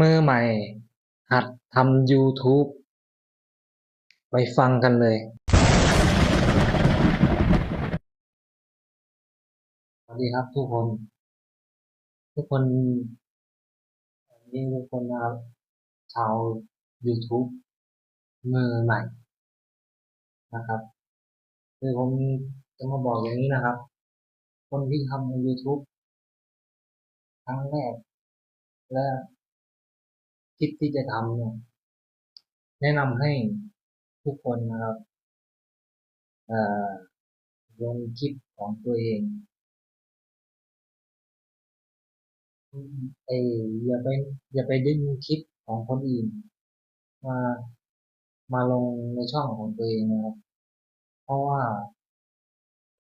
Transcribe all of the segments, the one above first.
มือใหม่ หัดทำ YouTube ไปฟังกันเลย สวัสดีครับทุกคน ทุกคนนี่ทุกคนนะครับชาว YouTube มือใหม่ นะครับ คือผมจะมาบอกอย่างนี้นะครับ คนที่ทำ YouTube ครั้งแรกและ คิดที่จะทำเนี่ยแนะนำให้ทุกคนนะครับลงคลิปของตัวเองไออย่าไปอย่าไปดึงคลิปของคนอื่นมามาลงในช่องของตัวเองนะครับ เพราะว่า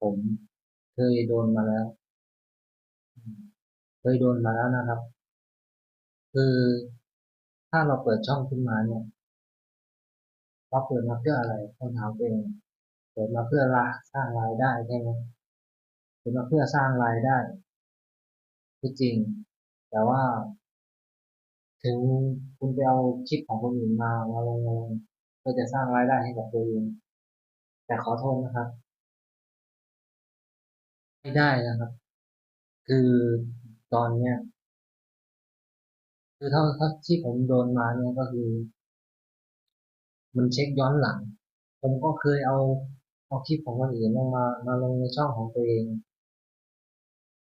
ผมเคยโดนมาแล้ว เคยโดนมาแล้วนะครับ คือ ถ้าเราเปิดช่องขึ้นมาเนี่ยเราเปิดมาเพื่ออะไรต้องถามเองเปิดมาเพื่อละสร้างรายได้ใช่ไหมเปิดมาเพื่อสร้างรายได้คือจริง แต่ว่า ถึงคุณไปเอาคลิปของคนอื่นมามาลงเพื่อจะสร้างรายได้ให้กับตัวเองแต่ขอโทษนะครับ ไม่ได้นะครับ คือตอนเนี้ย คือเท่าที่ผมโดนมาเนี่ยก็คือ มันเช็คย้อนหลัง ผมก็เคยเอาเอาคลิปของคนอื่นลงมามาลงในช่องของตัวเอง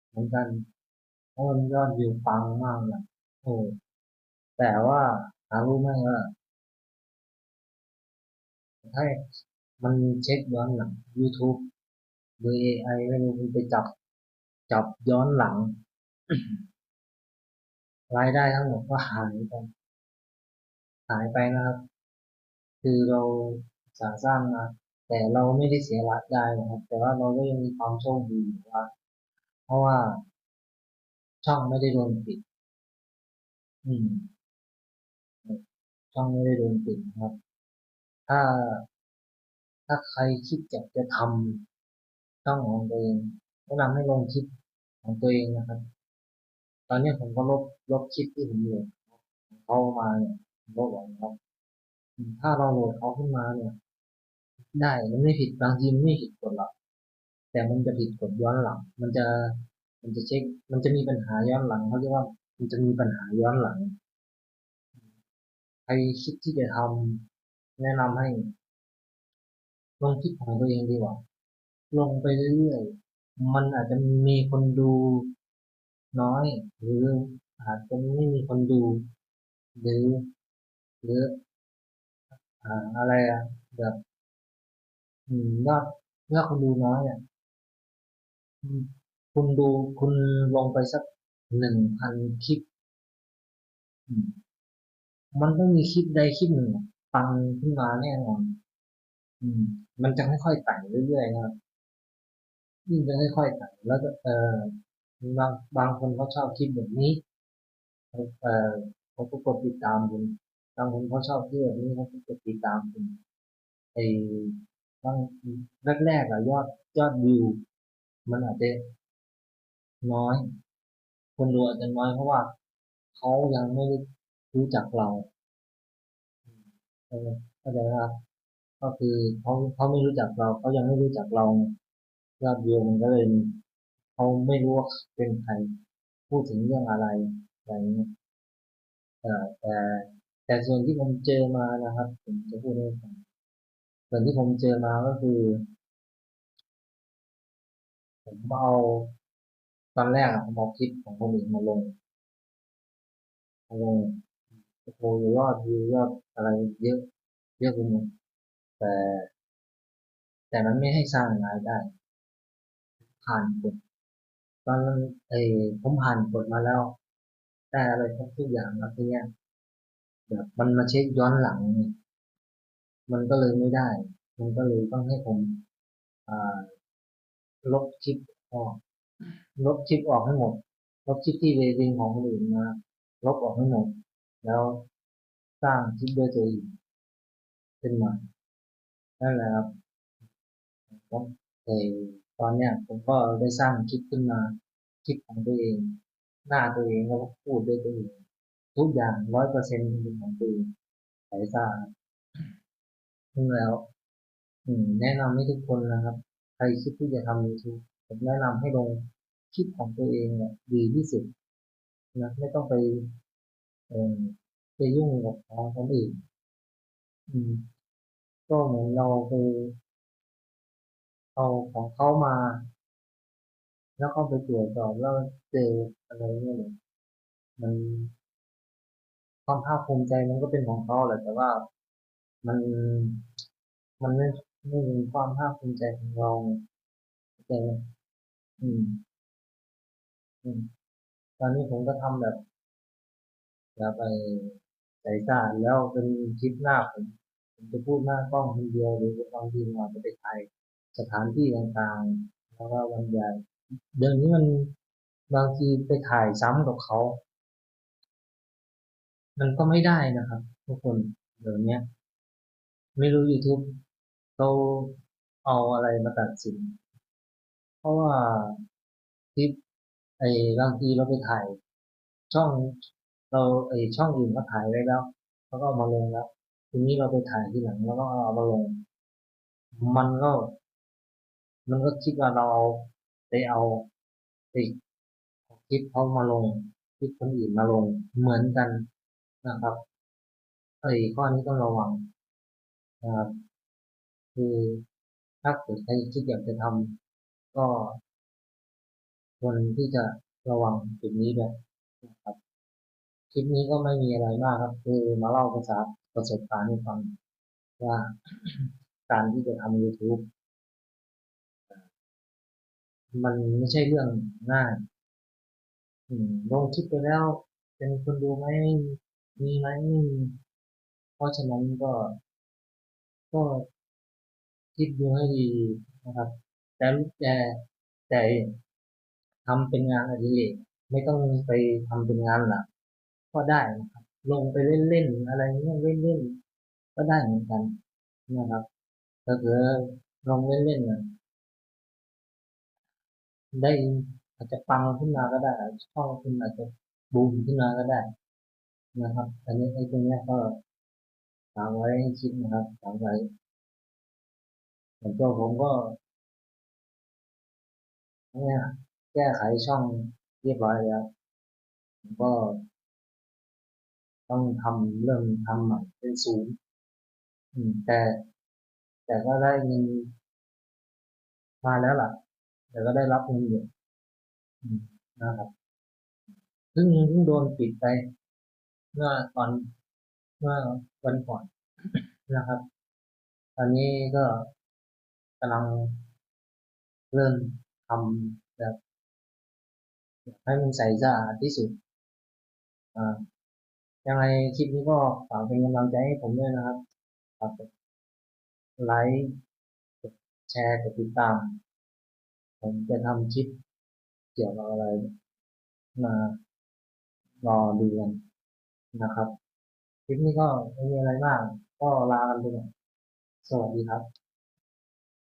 เหมือนกันเพราะมันยอดวิวปังมากเลยโอ้แต่ว่าหารู้ไหมว่าถ้ามันเช็คย้อนหลัง YouTube โดย AI ไม่รู้มันไปจับจับย้อนหลัง รายได้ทั้งหมดก็หายไป หายไปนะครับ คือเราสร้างสร้างมา แต่เราไม่ได้เสียรายได้นะครับ แต่ว่าเราก็ยังมีความโชคดีว่า เพราะว่า ช่องไม่ได้โดนปิด อืม ช่องไม่ได้โดนปิดนะครับ ถ้าถ้าใครคิดอยากจะทำช่องของตัวเองแนะนำให้ลงคลิปของตัวเองนะครับ ตอนนี้ผมก็ลบลบคลิปที่ผมอยู่เขามาเนี่ยลบออกครับถ้าเราโหลดเขาขึ้นมาเนี่ย ได้มันไม่ผิดบางทีมันไม่ผิดกฎหรอกแต่มันจะผิดกฎย้อนหลัง มันจะมันจะเช็ค มันจะมีปัญหาย้อนหลังเขาเรียกว่า มันจะมีปัญหาย้อนหลังใครคิดที่จะทำแนะนำให้ลงคลิปของตัวเองดีกว่าลงไปเรื่อยๆมันอาจจะมีคนดู น้อย หรืออาจจะไม่มีคนดู หรือ หรืออ่าอะไรอะแบบอืมยอดยอดคนดูน้อยอะคุณดูคุณลงไปสักหนึ่งพันคลิป มันต้องมีคลิปใดคลิปหนึ่งปังขึ้นมาแน่นอนอืมมันจะค่อยๆไต่เรื่อยๆนะครับยิ่งจะค่อยๆไต่แล้วก็เออ บางบางคนเขาชอบคลิปแบบนี้เออเขาก็กดติดตามคุณบางคนเขาชอบคลิปแบบนี้เขาก็กดติดตามคุณไอ้บางแรกๆอะยอดยอดวิวมันอาจจะน้อย คนดูอาจจะน้อยเพราะว่าเขายังไม่รู้จักเราเข้าใจครับก็คือเขาเขาไม่รู้จักเราเขายังไม่รู้จักเรายอดวิวมันก็เลย เขาไม่รู้ว่าเป็นใคร พูดถึงเรื่องอะไรอะไรเงี้ยแต่แต่แต่ส่วนที่ผมเจอมานะครับผมจะพูดให้ฟังส่วนที่ผมเจอมาก็คือ ผมเอาตอนแรกผมเอาคลิปของคนอื่นมาลงมาลงโอ้โหยอดวิวยอดอะไรเยอะ เยอะไปหมดแต่ แต่มันไม่ให้สร้างรายได้ผ่านกฎ ตอนนั้นไอ้ผมผ่านกฎมาแล้วได้อะไรทุกอย่างแล้วทีเนี้ยแบบมันมาเช็คย้อนหลัง มันก็เลยไม่ได้ มันก็เลยต้องให้ผมลบคลิปออก ลบคลิปออกให้หมด ลบคลิปที่เรดิงของคนอื่นมาลบออกให้หมด แล้วสร้างคลิปด้วยตัวเองขึ้นมานั่นแหละครับผม ตอนเนี้ยผมก็ได้สร้างคลิปขึ้นมาคลิปของตัวเอง หน้าตัวเองแล้วก็พูดด้วยตัวเองทุกอย่างร้อยเปอร์เซ็นต์เป็นของตัวเองสายซ่าซึ่งแล้ว อืม แนะนำให้ทุกคนนะครับ ใครคิดที่จะทำ YouTube ผมแนะนำให้ลงคลิปของตัวเองเนี่ยดีที่สุดนะไม่ต้องไปเอ่อไปยุ่งกับของคนอื่นอืม ก็เหมือนเราไป เอาของเขามา แล้วก็ไปตรวจสอบแล้วเจออะไรเนี่ยมันความภาคภูมิใจมันก็เป็นของเขาแหละแต่ว่ามันมันไม่ไม่มีความภาคภูมิใจของเราแต่อืม อืม ตอนนี้ผมก็ทำแบบแบบไปใสายตาแล้วเป็นคลิปหน้าผมผมจะพูดหน้ากล้องคนเดียวหรือบางทีอาจจะไปถ่าย สถานที่ต่างๆแล้วก็บรรยายเดี๋ยวนี้มันบางทีไปถ่ายซ้ำกับเขา มันก็ไม่ได้นะครับทุกคนเดี๋ยวนี้ไม่รู้ YouTube เขาเอาอะไรมาตัดสิน เพราะว่าคลิปไอ้บางทีเราไปถ่าย ช่องเราไอ้ช่องอื่นเขาถ่ายไว้แล้วเขาก็เอามาลงแล้ว ทีนี้เราไปถ่ายทีหลังแล้วก็เอามาลง มันก็ มันก็คิดว่าเราเอาไปเอาไปคลิปเขามาลงคลิปคนอื่นมาลงเหมือนกันนะครับไอ้ข้อนี้ต้องระวังนะครับคือถ้าเกิดใครคิดอยากจะทำก็ควรที่จะระวังจุดนี้ด้วยนะครับคลิปนี้ก็ไม่มีอะไรมากครับ คือมาเล่าภาษาประสบการณ์ให้ฟังว่าการที่จะทำ YouTube มันไม่ใช่เรื่องง่ายอืมลงคลิปไปแล้ว เป็นคนดูไหมมีไหมไม่มีเพราะฉะนั้นก็ ก็คิดดูให้ดีนะครับ แต่แต่แต่ทำเป็นงานอดิเรกไม่ต้องไปทำเป็นงานหลักก็ได้นะครับ ลงไปเล่นๆอะไรเงี้ยเล่นๆก็ได้เหมือนกันนะครับถ้าเกิดลงเล่นๆนะ ได้อาจจะปังขึ้นมาก็ได้ช่องคุณอาจจะบูมขึ้นมาก็ได้ นะครับ อันนี้ไอ้ตรงนี้ก็ฝากไว้คิดนะครับฝากไว้ส่วนตัวผมก็เนี่ยแก้ไขช่องเรียบร้อยแล้วผมก็ ต้องทำเริ่มทำใหม่เป็นศูนย์แต่ แต่ก็ได้เงินมาแล้วล่ะ แต่ก็ได้รับเงินอยู่อืมนะครับเพิ่งเพิ่งโดนปิดไป เมื่อตอนเมื่อวันก่อนนะครับ ตอนนี้ก็กำลังเริ่มทำแบบให้มันใส่สะอาดที่สุดอ่ายังไงคลิปนี้ก็ฝากเป็นกำลังใจให้ผมด้วยนะครับฝากกดไลค์กดแชร์กดติดตาม ผมจะทำคลิปเกี่ยวกับอะไรมารอดูกันนะครับ คลิปนี้ก็ไม่มีอะไรมาก ก็ลากันไปก่อนสวัสดีครับ